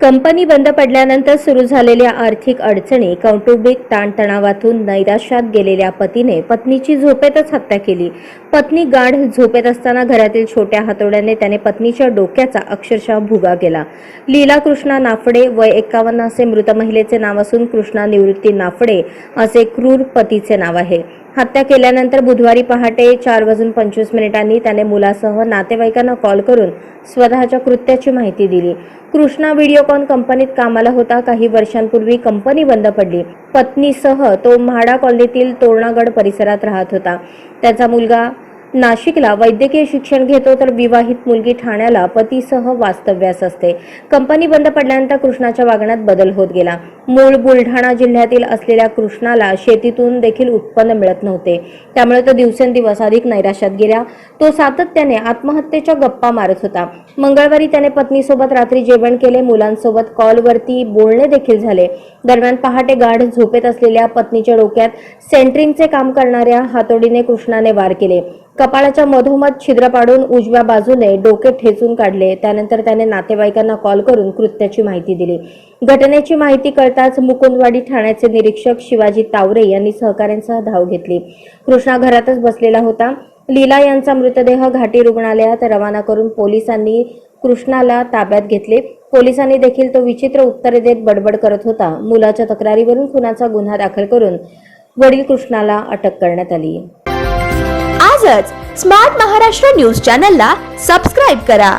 Company बंद पडल्यानंतर सुरू झालेल्या आर्थिक अडचणी कौटुंबिक ताणतणावातून नैराश्यात गेलेल्या पतीने पत्नीची झोपेतच हत्या केली. पत्नी गाढ झोपेत असताना घरातील छोट्या हातोड्याने त्याने पत्नीच्या डोक्याचा अक्षरशः भुगा केला. लीला कृष्णा नाफडे वय एकावन्न असे मृत महिलेचे नाव असून कृष्णा निवृत्ती नाफडे असे क्रूर पतीचे नाव आहे. हत्या केल्यानंतर बुधवारी पहाटे चार वाजून पंचवीस मिनिटांनी त्याने मुलासह नातेवाईकांना कॉल करून स्वतःच्या कृत्याची माहिती दिली. कृष्णा व्हिडिओकॉन कंपनीत कामाला होता. काही वर्षांपूर्वी कंपनी बंद पडली. पत्नीसह तो म्हाडा कॉलनीतील तोरणागड परिसरात राहत होता. त्याचा मुलगा नाशिकला वैद्यकीय शिक्षण घेतो तर विवाहित मुलगी ठाण्याला पतीसह वास्तव्यास असते. कंपनी बंद पडल्यानंतर कृष्णाच्या वागण्यात बदल होत गेला. मूळ बुलढाणा जिल्ह्यातील असलेल्या कृष्णाला शेतीतून देखील उत्पन्न मिळत नव्हते. त्यामुळे तो दिवसेंदिवस अधिक नैराश्यात गेला. तो सातत्याने आत्महत्येच्या गप्पा मारत होता. मंगळवारी त्याने पत्नीसोबत रात्री जेवण केले. मुलांसोबत कॉलवरती बोलणे देखील झाले. दरम्यान पहाटे गाढ झोपेत असलेल्या पत्नीच्या डोक्यात सेंटरिंगचे काम करणाऱ्या हातोडीने कृष्णाने वार केले. कपाळाच्या मधोमध छिद्र पाडून उजव्या बाजूने डोके ठेचून काढले. त्यानंतर त्याने नातेवाईकांना कॉल करून कृत्याची माहिती दिली. घटनेची माहिती कळता कळताच मुकुंदवाडी ठाण्याचे निरीक्षक शिवाजी तावरे यांनी सहकाऱ्यांसह धाव घेतली. कृष्णा घरातच बसलेला होता. लीला यांचा मृतदेह घाटी रुग्णालयात रवाना करून पोलिसांनी कृष्णाला ताब्यात घेतले. पोलिसांनी देखील तो विचित्र उत्तरे देत बडबड करत होता. मुलाच्या तक्रारीवरून खुनाचा गुन्हा दाखल करून वडील कृष्णाला अटक करण्यात आली. आजच स्मार्ट महाराष्ट्र न्यूज चॅनलला सबस्क्राईब करा.